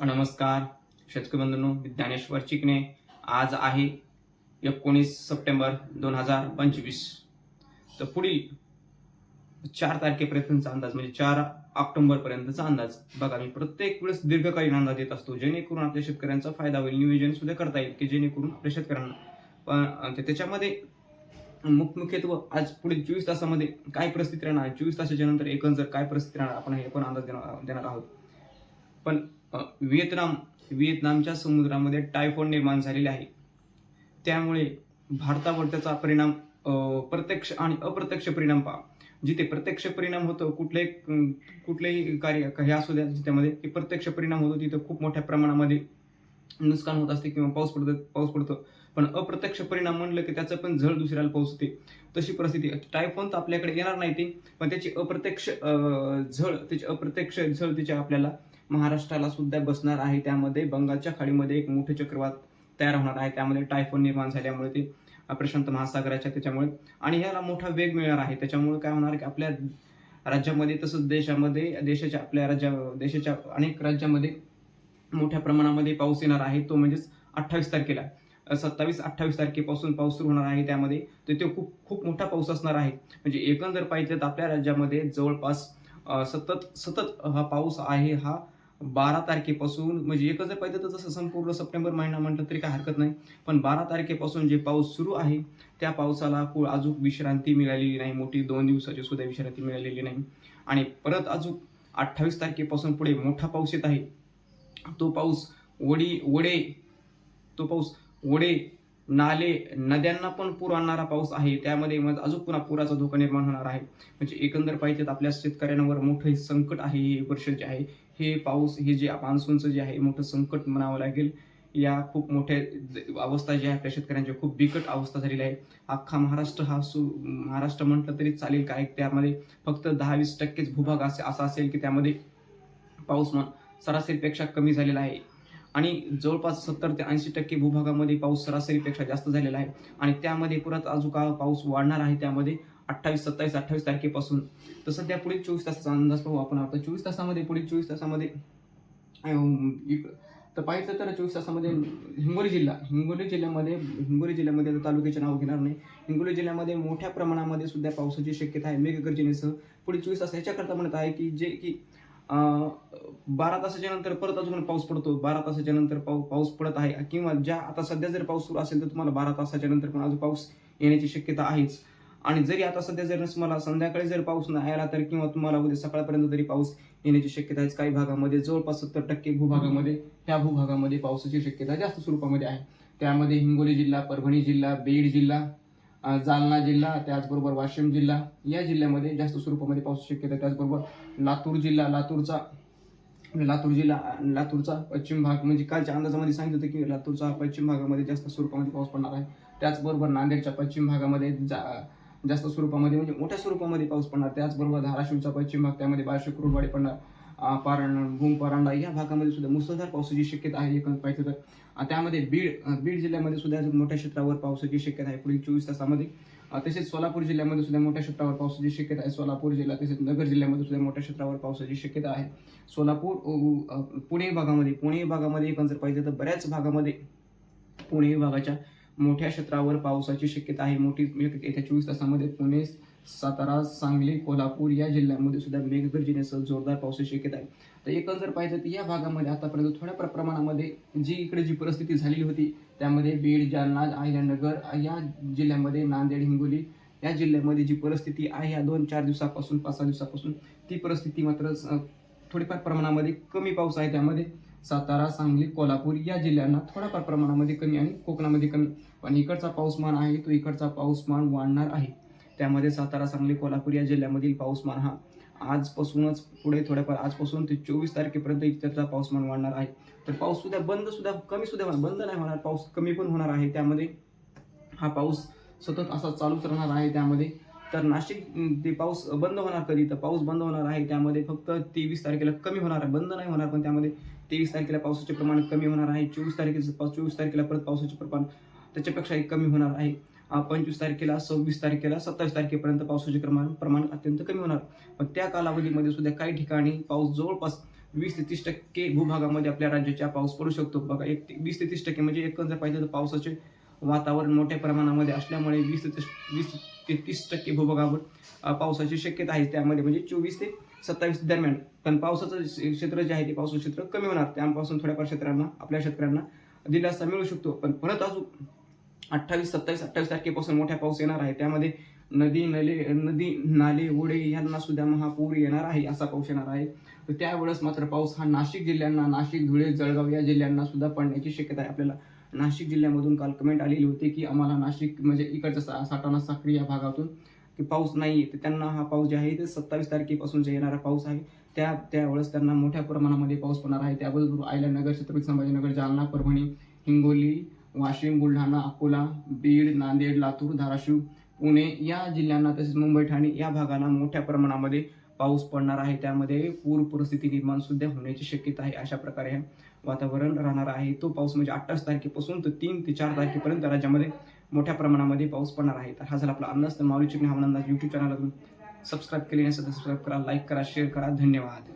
नमस्कार शेतकरी बंधूंनो ज्ञानेश्वर चिकणे आज आहे एकोणीस सप्टेंबर दोन हजार पंचवीस. तर पुढील चार तारखेपर्यंतचा अंदाज म्हणजे चार ऑक्टोबरपर्यंतचा अंदाज बघा मी प्रत्येक वेळेस दीर्घकालीन अंदाज देत असतो जेणेकरून आपल्या शेतकऱ्यांचा फायदा होईल नियोजन सुद्धा करता येईल की जेणेकरून आपल्या शेतकऱ्यांना पण त्याच्यामध्ये मुख मुख्यत्व आज पुढील चोवीस तासामध्ये काय परिस्थिती राहणार चोवीस तासाच्या नंतर एकंदर काय परिस्थिती राहणार आपण हे पण अंदाज देणार देणार आहोत. पण व्हिएतनाम व्हिएतनामच्या समुद्रामध्ये टायफॉइड निर्माण झालेले आहे. त्यामुळे भारतावर त्याचा परिणाम प्रत्यक्ष आणि अप्रत्यक्ष परिणाम पहा. जिथे प्रत्यक्ष परिणाम होतो कुठल्याही कुठलेही कार्य हे असू द्या त्यामध्ये ते प्रत्यक्ष परिणाम होतो तिथं खूप मोठ्या प्रमाणामध्ये नुकसान होत असते किंवा पाऊस पडतो पाऊस पडतो. पण अप्रत्यक्ष परिणाम म्हणलं की त्याचं पण झळ दुसऱ्याला पोहोचते. तशी परिस्थिती टायफॉन तर आपल्याकडे येणार नाही ती पण त्याची अप्रत्यक्ष झळ त्याची अप्रत्यक्ष झळ त्याची आपल्याला महाराष्ट्राला सुद्धा बसणार आहे. त्यामध्ये बंगालच्या खाडीमध्ये एक मोठे चक्रवात तयार होणार आहे. त्यामध्ये टायफोन निर्माण झाल्यामुळे ते प्रशांत महासागराच्या त्याच्यामुळे आणि ह्याला मोठा वेग मिळणार आहे. त्याच्यामुळे काय होणार की आपल्या राज्यामध्ये तसंच देशामध्ये देशाच्या आपल्या राज्या देशाच्या अनेक राज्यामध्ये मोठ्या प्रमाणामध्ये पाऊस येणार आहे. तो म्हणजेच अठ्ठावीस तारखेला सत्तावीस अठ्ठावीस तारखेपासून पाऊस सुरू होणार आहे त्यामध्ये. तर तो खूप खूप मोठा पाऊस असणार आहे. म्हणजे एकंदर पाहिजे तर आपल्या राज्यामध्ये जवळपास सतत सतत हा पाऊस आहे हा बारा तारखेपासून म्हणजे एकच जर पाहिजे तर जसं संपूर्ण सप्टेंबर महिना म्हटलं तरी काय हरकत नाही. पण बारा तारखेपासून जे पाऊस सुरू आहे त्या पावसाला कु- अजून विश्रांती मिळालेली नाही. मोठी दोन दिवसाची सुद्धा विश्रांती मिळालेली नाही. आणि परत अजून अठ्ठावीस तारखेपासून पुढे मोठा पाऊस येत आहे. तो पाऊस वडी वडे तो पाऊस वडे नाले नद्यांना पण पूर आणणारा पाऊस आहे. त्यामध्ये मग अजून पुन्हा पुराचा धोका निर्माण होणार आहे. म्हणजे एकंदर पाहिजेत आपल्या शेतकऱ्यांवर मोठं हे संकट आहे हे वर्ष जे आहे. हे पाऊस हे जे मान्सूनचं जे आहे मोठं संकट म्हणावं लागेल. या खूप मोठ्या अवस्था जी आहे आपल्या शेतकऱ्यांच्या खूप बिकट अवस्था झालेली आहे अख्खा महाराष्ट्र हा सु महाराष्ट्र म्हटलं तरी चालेल काय? त्यामध्ये फक्त दहा वीस टक्केच भूभाग असे असा असेल की त्यामध्ये पाऊसमान सरासरीपेक्षा कमी झालेला आहे. आणि जवळपास सत्तर ते ऐंशी टक्के भूभागामध्ये पाऊस सरासरीपेक्षा जास्त झालेला आहे. आणि त्यामध्ये परत अजून पाऊस वाढणार आहे त्यामध्ये अठ्ठावीस सत्तावीस अठ्ठावीस तारखेपासून. तर सध्या पुढील चोवीस तासाचा अंदाज पाहू आपण आता. चोवीस तासामध्ये पुढील चोवीस तासामध्ये तर पाहिजे तर चोवीस तासामध्ये हिंगोली जिल्हा हिंगोली जिल्ह्यामध्ये हिंगोली जिल्ह्यामध्ये आता तालुक्याचे नाव घेणार नाही. हिंगोली जिल्ह्यामध्ये मोठ्या प्रमाणामध्ये सुद्धा पावसाची शक्यता आहे मेघगर्जनेसह. पुढील चोवीस तास याच्याकरता म्हणत आहे की जे की बारा तासाच्या नंतर परत अजून पाऊस पडतो. बारा तासाच्या नंतर पाऊ पाऊस पडत आहे किंवा ज्या आता सध्या जर पाऊस सुरू असेल तर तुम्हाला बारा तासाच्या नंतर पण अजून पाऊस येण्याची शक्यता आहेच. आणि जरी आता सध्या जर तुम्हाला संध्याकाळी जर पाऊस नाही आला तर किंवा तुम्हाला उद्या सकाळपर्यंत तरी पाऊस येण्याची शक्यता आहे काही भागामध्ये जवळपास सत्तर टक्के भूभागामध्ये ह्या भूभागामध्ये पावसाची शक्यता जास्त स्वरूपामध्ये आहे. त्यामध्ये हिंगोली जिल्हा परभणी जिल्हा बीड जिल्हा जालना जिल्हा त्याचबरोबर वाशिम जिल्हा या जिल्ह्यामध्ये जास्त स्वरूपामध्ये पाऊस शक्यता त्याचबरोबर लातूर जिल्हा लातूरचा म्हणजे लातूर जिल्हा लातूरचा पश्चिम भाग म्हणजे कालच्या अंदाजामध्ये सांगितलं होतं की लातूरचा पश्चिम भागामध्ये जास्त स्वरूपामध्ये पाऊस पडणार आहे. त्याचबरोबर नांदेडच्या पश्चिम भागामध्ये जा- जास्त स्वरूपामध्ये म्हणजे मोठ्या स्वरूपामध्ये पाऊस पडणार. त्याचबरोबर धाराशिवचा पश्चिम भाग त्यामध्ये बारशे कुरुडवाडी पडणार. पारण भूम परांडा या भागामध्ये सुद्धा मुसळधार पावसाची शक्यता आहे एकंदर पाहिजे तर. त्यामध्ये बीड बीड जिल्ह्यामध्ये सुद्धा मोठ्या क्षेत्रावर पावसाची शक्यता आहे. पुढील चोवीस तासामध्ये. तसेच सोलापूर जिल्ह्यामध्ये सुद्धा मोठ्या क्षेत्रावर पावसाची शक्यता आहे. सोलापूर जिल्हा तसेच नगर जिल्ह्यामध्ये सुद्धा मोठ्या क्षेत्रावर पावसाची शक्यता आहे. सोलापूर पुणे भागामध्ये पुणे भागामध्ये एकंदर पाहिजे तर बऱ्याच भागामध्ये पुणे विभागाच्या मोठ्या क्षेत्रावर पावसाची शक्यता आहे. मोठी येत्या चोवीस तासामध्ये पुणे सातारा सांगली कोल्हापूर या जिल्ह्यामध्ये सुद्धा मेघगर्जनेसह जोरदार पावसाची शक्यता आहे. तर एकंदर पाहिजे तर या भागामध्ये आतापर्यंत थोड्या प्र- प्रमाणामध्ये जी इकडे जी परिस्थिती झालेली होती त्यामध्ये बीड जालना अहिल्यानगर या जिल्ह्यामध्ये नांदेड हिंगोली या जिल्ह्यामध्ये जी परिस्थिती आहे या दोन चार दिवसापासून पाच सहा दिवसापासून ती परिस्थिती मात्र थोडीफार प्रमाणामध्ये कमी पाऊस आहे त्यामध्ये. सातारा सांगली कोल्हापूर या जिल्ह्यांना थोड्याफार प्रमाणामध्ये कमी आणि कोकणामध्ये कमी. पण इकडचा पाऊसमान आहे तो इकडचा पाऊसमान वाढणार आहे. त्यामध्ये सातारा सांगली कोल्हापूर या जिल्ह्यामधील पाऊसमान हा आजपासूनच पुढे थोड्याफार आजपासून ते चोवीस तारखेपर्यंत इकडचा पाऊसमान वाढणार आहे. तर पाऊस सुद्धा बंद सुद्धा कमी सुद्धा होणार बंद नाही होणार पाऊस कमी पण होणार आहे. त्यामध्ये हा पाऊस सतत असा चालूच राहणार आहे त्यामध्ये. तर नाशिक ते पाऊस बंद होणार कधी? तर पाऊस बंद होणार आहे त्यामध्ये फक्त तेवीस तारखेला कमी होणार आहे बंद नाही होणार पण त्यामध्ये तेवीस तारखेला पावसाचे प्रमाण कमी होणार आहे. चोवीस तारखेचं चोवीस तारखेला परत पावसाचे प्रमाण त्याच्यापेक्षाही कमी होणार आहे. पंचवीस तारखेला सव्वीस तारखेला सत्तावीस तारखेपर्यंत पावसाचे प्रमाण प्रमाण अत्यंत कमी होणार. पण त्या कालावधीमध्ये सुद्धा काही ठिकाणी पाऊस जवळपास वीस ते तीस टक्के भूभागामध्ये आपल्या राज्याच्या पाऊस पडू शकतो. बघा एक वीस ते तीस टक्के म्हणजे एक जर पाहिजे तर पावसाचे वातावरण मोठ्या प्रमाणामध्ये असल्यामुळे वीस ते वीस ते तीस टक्के भूभागावर पावसाची शक्यता आहे. त्यामध्ये म्हणजे चोवीस ते सत्तावीस दरम्यान. पण पावसाचं क्षेत्र जे आहे ते पावसाचं क्षेत्र कमी होणार. त्यापासून थोड्याफार क्षेत्रांना आपल्या शेतकऱ्यांना दिलासा मिळू शकतो. पण परत अजून अठ्ठावीस सत्तावीस अठ्ठावीस तारखेपासून मोठा पाऊस येणार आहे. त्यामध्ये नदी नले नदी नाले ओढे यांना सुद्धा महापूर येणार आहे असा पाऊस येणार आहे. तर त्यावेळेस मात्र पाऊस हा नाशिक जिल्ह्यांना नाशिक धुळे जळगाव या जिल्ह्यांना सुद्धा पडण्याची शक्यता आहे. आपल्याला नाशिक जिल्ह्यामधून काल कमेंट आलेली होती की आम्हाला नाशिक म्हणजे इकडच्या सा- साठाणा साखरी या भागातून की पाऊस नाही तर त्यांना हा पाऊस जे आहे ते सत्तावीस तारखेपासून जे येणारा पाऊस आहे त्या त्यावेळेस त्यांना मोठ्या प्रमाणामध्ये पाऊस पडणार आहे. त्याबरोबर आयल्यानगर छत्रपती संभाजीनगर जालना परभणी हिंगोली वाशिम बुलढाणा अकोला बीड नांदेड लातूर धाराशिव पुणे या जिल्ह्यांना तसेच मुंबई ठाणे या भागाला मोठ्या प्रमाणामध्ये पाऊस पडणार आहे. त्यामध्ये पूर परिस्थिती निर्माण सुद्धा होण्याची शक्यता आहे अशा प्रकारे हे वातावरण राहणार आहे. तो पाऊस म्हणजे अठ्ठावीस तारखेपासून तर तीन ते चार तारखेपर्यंत राज्यामध्ये मोठ्या प्रमाणामध्ये पाऊस पडणार आहे. तर हा झाला आपला अंदाज. तर माऊली चिकणी हवामान अंदाज युट्यूब चॅनलला सबस्क्राईब केले नसेल तर सबस्क्राईब करा लाईक करा शेअर करा. धन्यवाद.